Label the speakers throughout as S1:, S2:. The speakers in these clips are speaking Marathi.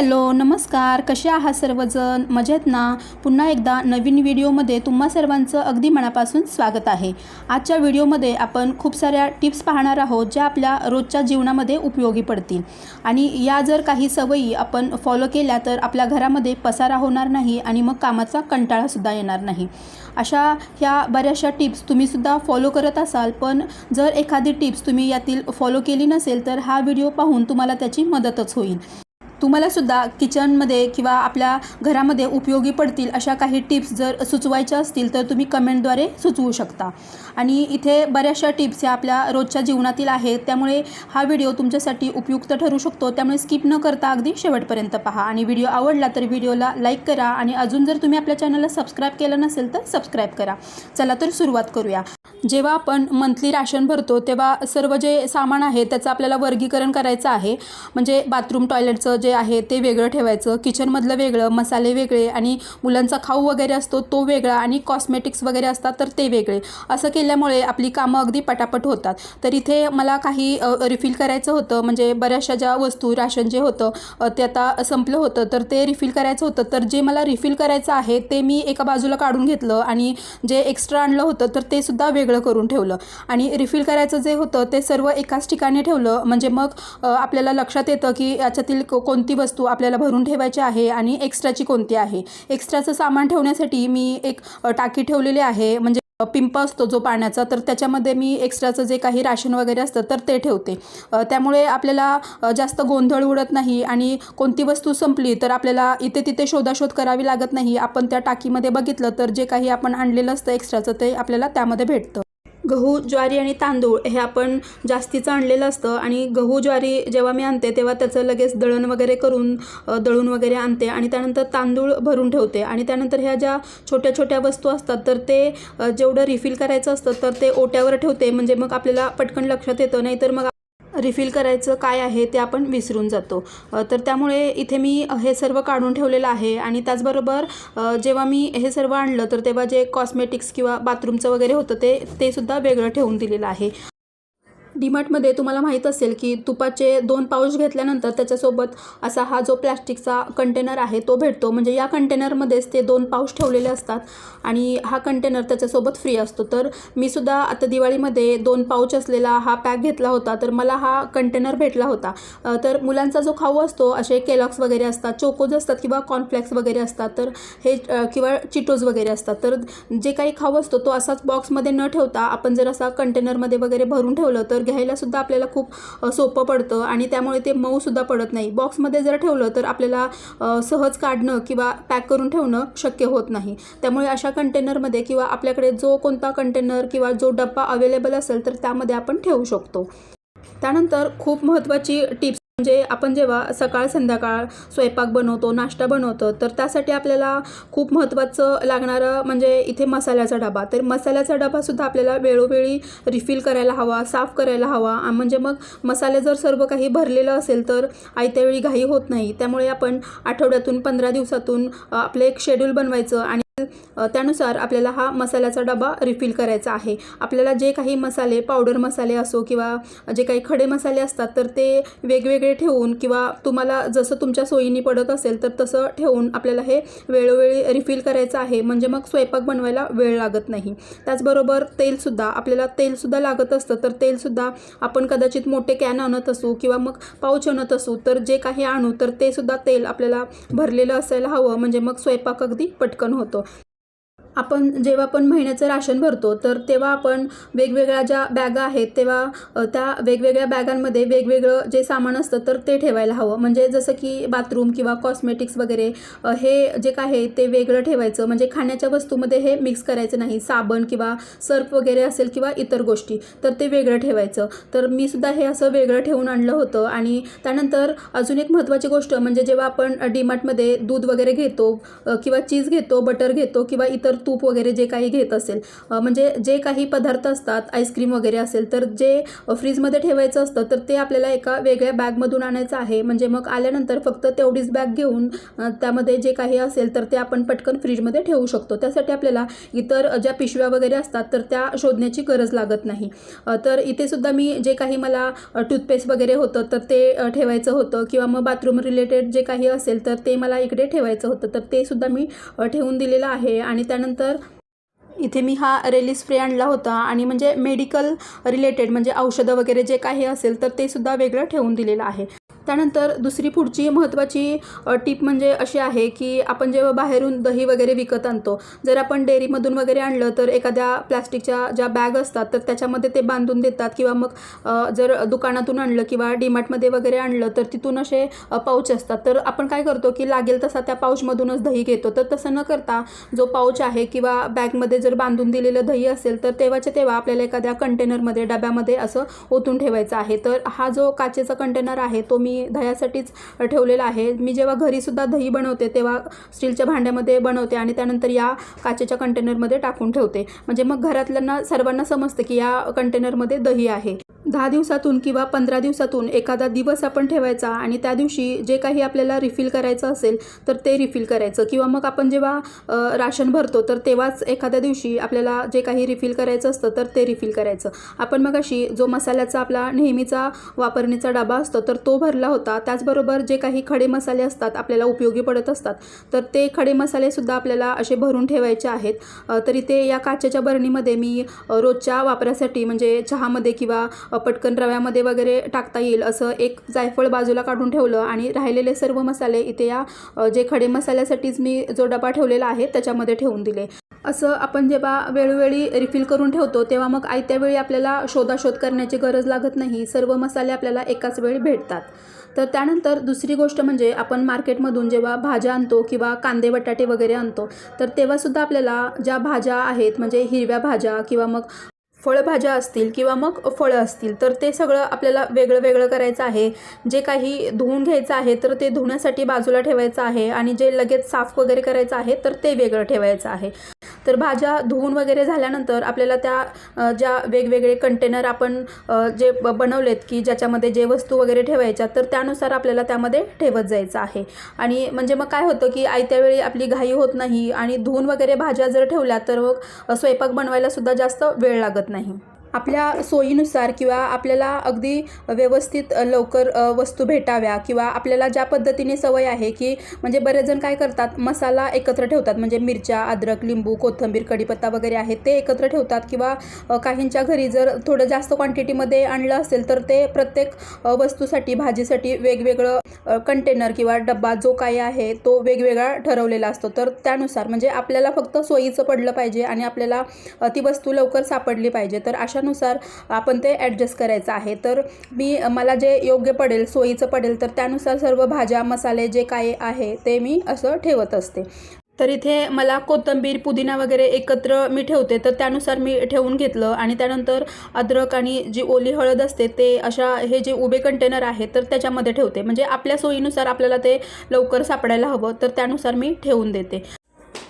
S1: हॅलो नमस्कार. कसे आहात सर्वजण? मजेत ना? पुन्हा एकदा नवीन व्हिडिओमध्ये तुम्हा सर्वांचं अगदी मनापासून स्वागत आहे. आजच्या व्हिडिओमध्ये आपण खूप साऱ्या टिप्स पाहणार आहोत ज्या आपल्या रोजच्या जीवनामध्ये उपयोगी पडतील. आणि या जर काही सवयी आपण फॉलो केल्या तर आपल्या घरामध्ये पसारा होणार नाही आणि मग कामाचा कंटाळासुद्धा येणार नाही. अशा ह्या बऱ्याचशा टिप्स तुम्हीसुद्धा फॉलो करत असाल पण जर एखादी टिप्स तुम्ही यातील फॉलो केली नसेल तर हा व्हिडिओ पाहून तुम्हाला त्याची मदतच होईल. तुम्हालासुद्धा किचनमध्ये किंवा आपल्या घरामध्ये उपयोगी पडतील अशा काही टिप्स जर सुचवायच्या असतील तर तुम्ही कमेंटद्वारे सुचवू शकता. आणि इथे बऱ्याचशा टिप्स ह्या आपल्या रोजच्या जीवनातील आहेत त्यामुळे हा व्हिडिओ तुमच्यासाठी उपयुक्त ठरू शकतो. त्यामुळे स्किप न करता अगदी शेवटपर्यंत पहा. आणि व्हिडिओ आवडला तर व्हिडिओला लाईक करा आणि अजून जर तुम्ही आपल्या चॅनलला सबस्क्राईब केलं नसेल तर सबस्क्राईब करा. चला तर सुरुवात करूया. जेव्हा आपण मंथली राशन भरतो तेव्हा सर्व जे सामान आहे त्याचं आपल्याला वर्गीकरण करायचं आहे. म्हणजे बाथरूम टॉयलेटचं जे जे आहे ते वेगळं ठेवायचं. किचनमधलं वेगळं मसाले वेगळे आणि मुलांचा खाऊ वगैरे असतो तो वेगळा आणि कॉस्मेटिक्स वगैरे असतात तर ते वेगळे. असं केल्यामुळे आपली कामं अगदी पटापट होतात. तर इथे मला काही रिफिल करायचं होतं. म्हणजे बऱ्याचशा ज्या वस्तू राशन जे होतं ते आता संपलं होतं. तर ते रिफिल करायचं होतं. तर जे मला रिफिल करायचं आहे ते मी एका बाजूला काढून घेतलं आणि जे एक्स्ट्रा आणलं होतं तर ते सुद्धा वेगळं करून ठेवलं. आणि रिफिल करायचं जे होतं ते सर्व एकाच ठिकाणी ठेवलं. म्हणजे मग आपल्याला लक्षात येतं की याच्यातील को- कोणती वस्तू आपल्याला भरून ठेवायची आहे आणि एक्स्ट्राची कोणती आहे? एक्स्ट्राचं सामान ठेवण्यासाठी मी एक टाकी ठेवलेली आहे. म्हणजे पिंप असतो जो पाण्याचा तर त्याच्यामध्ये मी एक्स्ट्राचं जे काही राशन वगैरे असतं तर ते ठेवते. त्यामुळे आपल्याला जास्त गोंधळ उडत नाही आणि कोणती वस्तू संपली तर आपल्याला इथे तिथे शोधाशोध करावी लागत नाही. आपण त्या टाकीमध्ये बघितलं तर जे काही आपण आणलेलं असतं एक्स्ट्राचं ते आपल्याला त्यामध्ये भेटतं. गहू ज्वारी आणि तांदूळ हे आपण जास्तीचं आणलेलं असतं. आणि गहू ज्वारी जेव्हा मी आणते तेव्हा त्याचं लगेच दळण वगैरे करून दळून वगैरे आणते. आणि त्यानंतर तांदूळ भरून ठेवते. आणि त्यानंतर ह्या ज्या छोट्या छोट्या वस्तू असतात तर ते जेवढं रिफिल करायचं असतं तर ते ओट्यावर ठेवते. म्हणजे मग आपल्याला पटकन लक्षात येतं. नाहीतर मग रिफिल करायचं काय आहे ते आपण विसरून जातो. तर त्यामुळे इथे मी हे सर्व काढून ठेवलेलं आहे आणि त्याचबरोबर जेव्हा मी हे सर्व आणलं तर तेव्हा जे कॉस्मेटिक्स किंवा बाथरूमचं वगैरे होतं ते ते सुद्धा वेगळं ठेवून दिलेलं आहे. डीमार्टमध्ये तुम्हाला माहीत असेल की तुपाचे दोन पाऊच घेतल्यानंतर त्याच्यासोबत असा हा जो प्लॅस्टिकचा कंटेनर आहे तो भेटतो. म्हणजे या कंटेनरमध्येच ते दोन पाऊच ठेवलेले असतात आणि हा कंटेनर त्याच्यासोबत फ्री असतो. तर मी सुद्धा आता दिवाळीमध्ये दोन पाऊच असलेला हा पॅक घेतला होता तर मला हा कंटेनर भेटला होता. तर मुलांचा जो खाऊ असतो असे केलॉक्स वगैरे असतात चोकोज असतात किंवा कॉर्नफ्लेक्स वगैरे असतात तर हे किंवा चिटोज वगैरे असतात. तर जे काही खाऊ असतो तो असाच बॉक्समध्ये न ठेवता आपण जर असा कंटेनरमध्ये वगैरे भरून ठेवलं तर घ्यायला सुद्धा आपल्याला खूप सोपं पडतं आणि त्यामुळे ते मऊ सुद्धा पडत नाही. बॉक्समध्ये जर ठेवलं तर आपल्याला सहज काढणं किंवा पॅक करून ठेवणं शक्य होत नाही. त्यामुळे अशा कंटेनरमध्ये किंवा आपल्याकडे जो कोणता कंटेनर किंवा जो डब्बा अवेलेबल असेल तर त्यामध्ये आपण ठेवू शकतो. त्यानंतर खूप महत्त्वाची टिप्स म्हणजे आपण जेव्हा सकाळ संध्याकाळ स्वयंपाक बनवतो नाश्ता बनवतो तर त्यासाठी आपल्याला खूप महत्त्वाचं लागणारं म्हणजे इथे मसाल्याचा डबा. तर मसाल्याचा डबासुद्धा आपल्याला वेळोवेळी रिफिल करायला हवा साफ करायला हवा. म्हणजे मग मसाले जर सर्व काही भरलेलं असेल तर आयत्यावेळी घाई होत नाही. त्यामुळे आपण आठवड्यातून पंधरा दिवसातून आपलं एक शेड्यूल बनवायचं आणि त्यानुसार आपल्याला हा मसाल्याचा डबा रिफिल करायचा आहे. आपल्याला जे काही मसाले पावडर मसाले असो किंवा जे काही खडे मसाले असतात तर ते वेगवेगळे ठेवून किंवा तुम्हाला जसं तुमच्या सोयीनी पडत असेल तर तसं ठेवून आपल्याला हे वेळोवेळी रिफिल करायचं आहे. म्हणजे मग स्वयंपाक बनवायला वेळ लागत नाही. त्याचबरोबर तेलसुद्धा आपल्याला तेलसुद्धा लागत असतं तर तेलसुद्धा आपण कदाचित मोठे कॅन आणत असू किंवा मग पाऊच आणत असू तर जे काही आणू तर ते सुद्धा तेल आपल्याला भरलेलं असायला हवं. म्हणजे मग स्वयंपाक अगदी पटकन होतो. आपण जेव्हा पण महिन्याचं राशन भरतो तर तेव्हा आपण वेगवेगळ्या ज्या बॅगा आहेत तेव्हा त्या वेगवेगळ्या बॅगांमध्ये वेगवेगळं जे सामान असतं तर ते ठेवायला हवं. म्हणजे जसं की बाथरूम किंवा कॉस्मेटिक्स वगैरे हे जे काय आहे ते वेगळं ठेवायचं. म्हणजे खाण्याच्या वस्तूमध्ये हे मिक्स करायचं नाही. साबण किंवा सर्फ वगैरे असेल किंवा इतर गोष्टी तर ते वेगळं ठेवायचं. तर मी सुद्धा हे असं वेगळं ठेवून आणलं होतं. आणि त्यानंतर अजून एक महत्त्वाची गोष्ट म्हणजे जेव्हा आपण डीमार्टमध्ये दूध वगैरे घेतो किंवा चीज घेतो बटर घेतो किंवा इतर तूप वगैरे जे काही घेत असेल म्हणजे जे काही पदार्थ असतात आईस्क्रीम वगैरे असेल तर जे फ्रीजमध्ये ठेवायचं असतं तर ते आपल्याला एका वेगळ्या बॅगमधून आणायचं आहे. म्हणजे मग आल्यानंतर फक्त तेवढीच बॅग घेऊन त्यामध्ये जे काही असेल तर ते आपण पटकन फ्रीजमध्ये ठेवू शकतो. त्यासाठी आपल्याला इतर ज्या पिशव्या वगैरे असतात तर त्या शोधण्याची गरज लागत नाही. तर इथे सुद्धा मी जे काही मला टूथपेस्ट वगैरे होतं तर ते ठेवायचं होतं. किंवा मग बाथरूम रिलेटेड जे काही असेल तर ते मला इकडे ठेवायचं होतं. तर ते सुद्धा मी ठेवून दिलेलं आहे. आणि त्यानंतर इथे मी हा रेली स्प्रे आणला होता आणि म्हणजे मेडिकल रिलेटेड म्हणजे औषधं वगैरे जे काही असेल तर ते सुद्धा वेगळं ठेवून दिलेलं आहे. त्यानंतर दुसरी पुढची महत्त्वाची टीप म्हणजे अशी आहे की आपण जेव्हा बाहेरून दही वगैरे विकत आणतो जर आपण डेअरीमधून वगैरे आणलं तर एखाद्या प्लॅस्टिकच्या ज्या बॅग असतात तर त्याच्यामध्ये ते बांधून देतात किंवा मग जर दुकानातून आणलं किंवा डीमार्टमध्ये वगैरे आणलं तर तिथून असे पाऊच असतात. तर आपण काय करतो की लागेल तसा त्या पाऊचमधूनच दही घेतो. तर तसं न करता जो पाऊच आहे किंवा बॅगमध्ये जर बांधून दिलेलं दही असेल तर तेव्हाच्या तेव्हा आपल्याला एखाद्या कंटेनरमध्ये डब्यामध्ये असं ओतून ठेवायचं आहे. तर हा जो काचेचा कंटेनर आहे तो मी दह्यासाठीच ठेवलेलं आहे. मी जेव्हा घरीसुद्धा दही बनवते तेव्हा स्टीलच्या भांड्यामध्ये बनवते आणि त्यानंतर या काचेच्या कंटेनरमध्ये टाकून ठेवते. म्हणजे मग घरातल्यांना सर्वांना समजतं की या कंटेनरमध्ये दही आहे. दहा दिवसातून किंवा पंधरा दिवसातून एखादा दिवस आपण ठेवायचा आणि त्या दिवशी जे काही आपल्याला रिफिल करायचं असेल तर ते रिफिल करायचं. किंवा मग आपण जेव्हा राशन भरतो तर तेव्हाच एखाद्या दिवशी आपल्याला जे काही रिफिल करायचं असतं तर ते रिफिल करायचं. आपण मग अशी जो मसाल्याचा आपला नेहमीचा वापरणीचा डबा असतो तर तो भरला होता त्याचबरोबर जे काही खडे मसाले असतात आपल्याला उपयोगी पडत असतात तर ते खडे मसालेसुद्धा आपल्याला असे भरून ठेवायचे आहेत. तरी तर इथे या काचेच्या बरणीमध्ये मी रोजच्या वापरासाठी म्हणजे चहामध्ये किंवा पटकन रव्यामध्ये वगैरे टाकता येईल असं एक जायफळ बाजूला काढून ठेवलं आणि राहिलेले सर्व मसाले इथे या जे खडे मसाल्यासाठीच मी जो डबा ठेवलेला आहे त्याच्यामध्ये ठेवून दिले. असं आपण जेव्हा वेळोवेळी रिफिल करून ठेवतो तेव्हा मग आयत्या वेळी आपल्याला शोधाशोध करण्याची गरज लागत नाही. सर्व मसाले आपल्याला एकाच वेळी भेटतात. तर त्यानंतर दुसरी गोष्ट म्हणजे आपण मार्केटमधून जेव्हा भाज्या आणतो किंवा कांदे बटाटे वगैरे आणतो तर तेव्हासुद्धा आपल्याला ज्या भाज्या आहेत म्हणजे हिरव्या भाज्या किंवा मग फळभाज्या असतील किंवा मग फळं असतील तर ते सगळं आपल्याला वेगळं वेगळं करायचं आहे. जे काही धुवून घ्यायचं आहे तर ते धुण्यासाठी बाजूला ठेवायचं आहे आणि जे लगेच साफ वगैरे करायचं आहे तर ते वेगळं ठेवायचं आहे. तर भाज्या धुवून वगैरे झाल्यानंतर आपल्याला त्या ज्या वेगवेगळे कंटेनर आपण जे बनवलेत की ज्याच्यामध्ये जे वस्तू वगैरे ठेवायच्या तर त्यानुसार आपल्याला त्यामध्ये ठेवत जायचं आहे. आणि म्हणजे मग काय होतं की आयत्या वेळी आपली घाई होत नाही आणि धुवून वगैरे भाज्या जर ठेवल्या तर मग स्वयंपाक बनवायला सुद्धा जास्त वेळ लागत नाही. आपल्या सोयीनुसार किंवा आपल्याला अगदी व्यवस्थित लवकर वस्तू भेटाव्या किंवा आपल्याला ज्या पद्धतीने सवय आहे की म्हणजे बरेच जण काय करतात मसाला एकत्र ठेवतात. म्हणजे मिरच्या अद्रक लिंबू कोथिंबीर कढीपत्ता वगैरे आहे ते एकत्र ठेवतात किंवा काहींच्या घरी जर थोडं जास्त क्वांटिटीमध्ये आणलं असेल तर ते प्रत्येक वस्तूसाठी भाजीसाठी वेगवेगळं कंटेनर किंवा डब्बा जो काही आहे तो वेगवेगळा ठरवलेला असतो. तर त्यानुसार म्हणजे आपल्याला फक्त सोयीचं पडलं पाहिजे आणि आपल्याला ती वस्तू लवकर सापडली पाहिजे. तर अशानुसार आपण ते ॲडजस्ट करायचं आहे. तर मी मला जे योग्य पडेल सोयीचं पडेल तर त्यानुसार सर्व भाज्या मसाले जे काही आहे ते मी असं ठेवत असते. तर इथे मला कोथिंबीर पुदिना वगैरे एकत्र मी ठेवते. तर त्यानुसार मी ठेवून घेतलं आणि त्यानंतर अद्रक आणि जी ओली हळद असते ते अशा हे जे उभे कंटेनर आहेत तर त्याच्यामध्ये ठेवते. म्हणजे आपल्या सोयीनुसार आपल्याला ते लवकर सापडायला हवं. तर त्यानुसार मी ठेवून देते.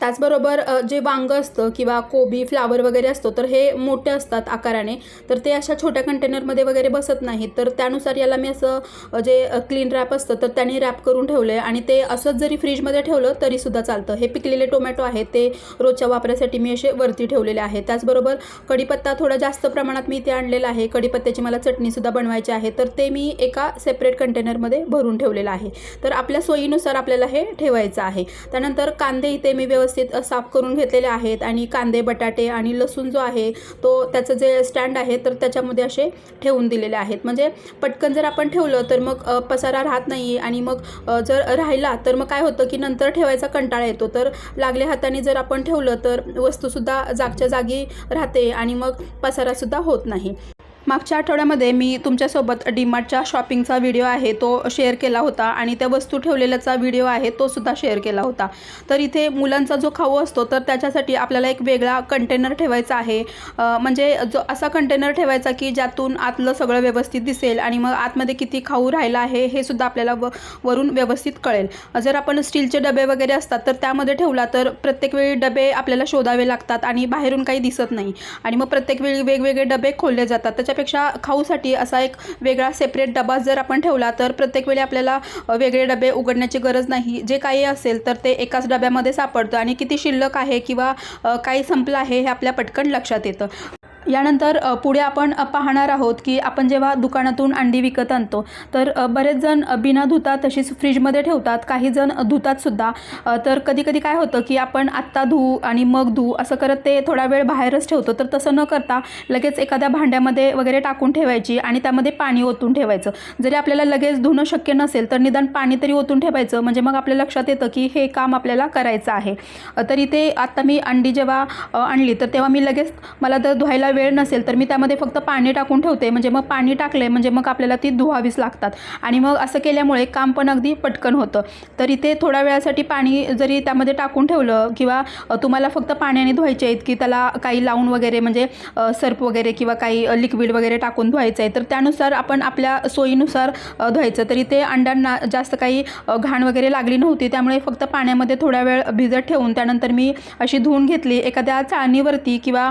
S1: त्याचबरोबर जे वांगं असतं किंवा कोबी फ्लावर वगैरे असतो तर हे मोठे असतात आकाराने. तर ते अशा छोट्या कंटेनरमध्ये वगैरे बसत नाहीत. तर त्यानुसार याला मी असं जे क्लीन रॅप असतं तर त्याने रॅप करून ठेवलं आहे आणि ते असंच जरी फ्रीजमध्ये ठेवलं तरीसुद्धा चालतं. हे पिकलेले टोमॅटो आहेत ते रोजच्या वापरासाठी मी असे वरती ठेवलेले आहे त्याचबरोबर कढीपत्ता थोडा जास्त प्रमाणात मी इथे आणलेला आहे. कढीपत्त्याची मला चटणीसुद्धा बनवायची आहे. तर ते मी एका सेपरेट कंटेनरमध्ये भरून ठेवलेलं आहे. तर आपल्या सोयीनुसार आपल्याला हे ठेवायचं आहे. त्यानंतर कांदे इथे मी व्यवस्थित साफ करून घेतलेले आहेत आणि कांदे बटाटे आणि लसूण जो आहे तो त्याचं जे स्टँड आहे तर त्याच्यामध्ये असे ठेवून दिलेले आहेत. म्हणजे पटकन जर आपण ठेवलं तर मग पसारा राहत नाही आणि मग जर राहिला तर मग काय होतं की नंतर ठेवायचा कंटाळा येतो. तर लागल्या हाताने जर आपण ठेवलं तर वस्तूसुद्धा जागच्या जागी राहते आणि मग पसारासुद्धा होत नाही. मागच्या आठवड्यामध्ये मी तुमच्यासोबत डीमार्टच्या शॉपिंगचा व्हिडिओ आहे तो शेअर केला होता आणि त्या वस्तू ठेवलेल्याचा व्हिडिओ आहे तो सुद्धा शेअर केला होता. तर इथे मुलांचा जो खाऊ असतो तर त्याच्यासाठी आपल्याला एक वेगळा कंटेनर ठेवायचा आहे. म्हणजे जो असा कंटेनर ठेवायचा की ज्यातून आतलं सगळं व्यवस्थित दिसेल आणि मग आतमध्ये किती खाऊ राहिला आहे हे सुद्धा आपल्याला व वरून व्यवस्थित कळेल. जर आपण स्टीलचे डबे वगैरे असतात तर त्यामध्ये ठेवला तर प्रत्येक वेळी डबे आपल्याला शोधावे लागतात आणि बाहेरून काही दिसत नाही. आणि मग प्रत्येक वेळी वेगवेगळे डबे खोलले जातात. त्याच्या त्यापेक्षा खाऊसाठी असा एक वेगळा सेपरेट डबा जर आपण ठेवला तर प्रत्येक वेळी आपल्याला वेगळे डबे उघडण्याची गरज नाही. जे काही असेल तर ते एकाच डब्यामध्ये सापडतं आणि किती शिल्लक आहे किंवा काही संपलं आहे हे आपल्या पटकन लक्षात येतं. यानंतर पुढे आपण पाहणार आहोत की आपण जेव्हा दुकानातून अंडी विकत आणतो तर बरेच जण बिना धुता तशीच फ्रीजमध्ये ठेवतात. काही जण धुतात सुद्धा. तर कधी कधी काय होतं की आपण आत्ता धुऊ आणि मग धुऊ असं करत ते थोडा वेळ बाहेरच ठेवतो. तर तसं न करता लगेच एखाद्या भांड्यामध्ये वगैरे टाकून ठेवायची आणि त्यामध्ये पाणी ओतून ठेवायचं. जरी आपल्याला लगेच धुणं शक्य नसेल तर निदान पाणी तरी ओतून ठेवायचं. म्हणजे मग आपल्या लक्षात येतं की हे काम आपल्याला करायचं आहे. तर इथे आत्ता मी अंडी जेव्हा आणली तर तेव्हा मी लगेच मला जर धुवायला वेळ नसेल तर मी त्यामध्ये फक्त पाणी टाकून ठेवते. म्हणजे मग पाणी टाकले म्हणजे मग आपल्याला ती धुवावीच लागतात. आणि मग असं केल्यामुळे काम पण अगदी पटकन होतं. तर इथे थोड्या वेळासाठी पाणी जरी त्यामध्ये टाकून ठेवलं किंवा तुम्हाला फक्त पाण्याने धुवायचे आहेत की त्याला काही लावून वगैरे म्हणजे सर्प सर्फ वगैरे किंवा काही लिक्विड वगैरे टाकून धुवायचं आहे तर त्यानुसार आपण आपल्या सोयीनुसार धुवायचं. तर इथे अंड्यांना जास्त काही घाण वगैरे लागली नव्हती त्यामुळे फक्त पाण्यामध्ये थोडा वेळ भिजत ठेवून त्यानंतर मी अशी धुवून घेतली. एखाद्या चाळणीवरती किंवा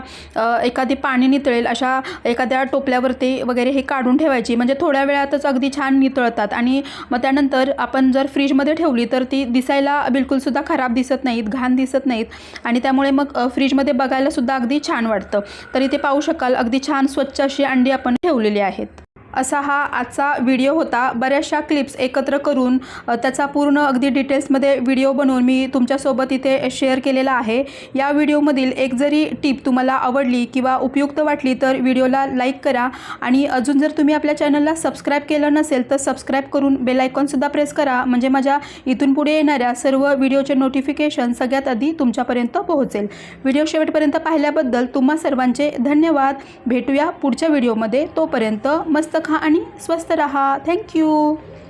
S1: एखादी पाणी नितळेल अशा एखाद्या टोपल्यावरती वगैरे हे काढून ठेवायची. म्हणजे थोड्या वेळातच अगदी छान नितळतात. आणि मग त्यानंतर आपण जर फ्रीजमध्ये ठेवली तर ती दिसायला बिलकुलसुद्धा खराब दिसत नाहीत घाण दिसत नाहीत. आणि त्यामुळे मग फ्रीजमध्ये बघायलासुद्धा अगदी छान वाटतं. तर इथे पाहू शकाल अगदी छान स्वच्छ अशी अंडी आपण ठेवलेली आहेत. असा हा आजचा व्हिडिओ होता. बऱ्याचशा क्लिप्स एकत्र करून त्याचा पूर्ण अगदी डिटेल्समध्ये व्हिडिओ बनवून मी तुमच्यासोबत इथे शेअर केलेला आहे. या व्हिडिओमधील एक जरी टीप तुम्हाला आवडली किंवा उपयुक्त वाटली तर व्हिडिओला लाईक करा आणि अजून जर तुम्ही आपल्या चॅनलला सबस्क्राईब केलं नसेल तर सबस्क्राईब करून बेलायकॉनसुद्धा प्रेस करा. म्हणजे माझ्या इथून पुढे येणाऱ्या सर्व व्हिडिओचे नोटिफिकेशन सगळ्यात आधी तुमच्यापर्यंत पोहोचेल. व्हिडिओ शेवटपर्यंत पाहिल्याबद्दल तुम्हा सर्वांचे धन्यवाद. भेटूया पुढच्या व्हिडिओमध्ये. तोपर्यंत मस्त खा आणि स्वस्त रहा. थँक्यू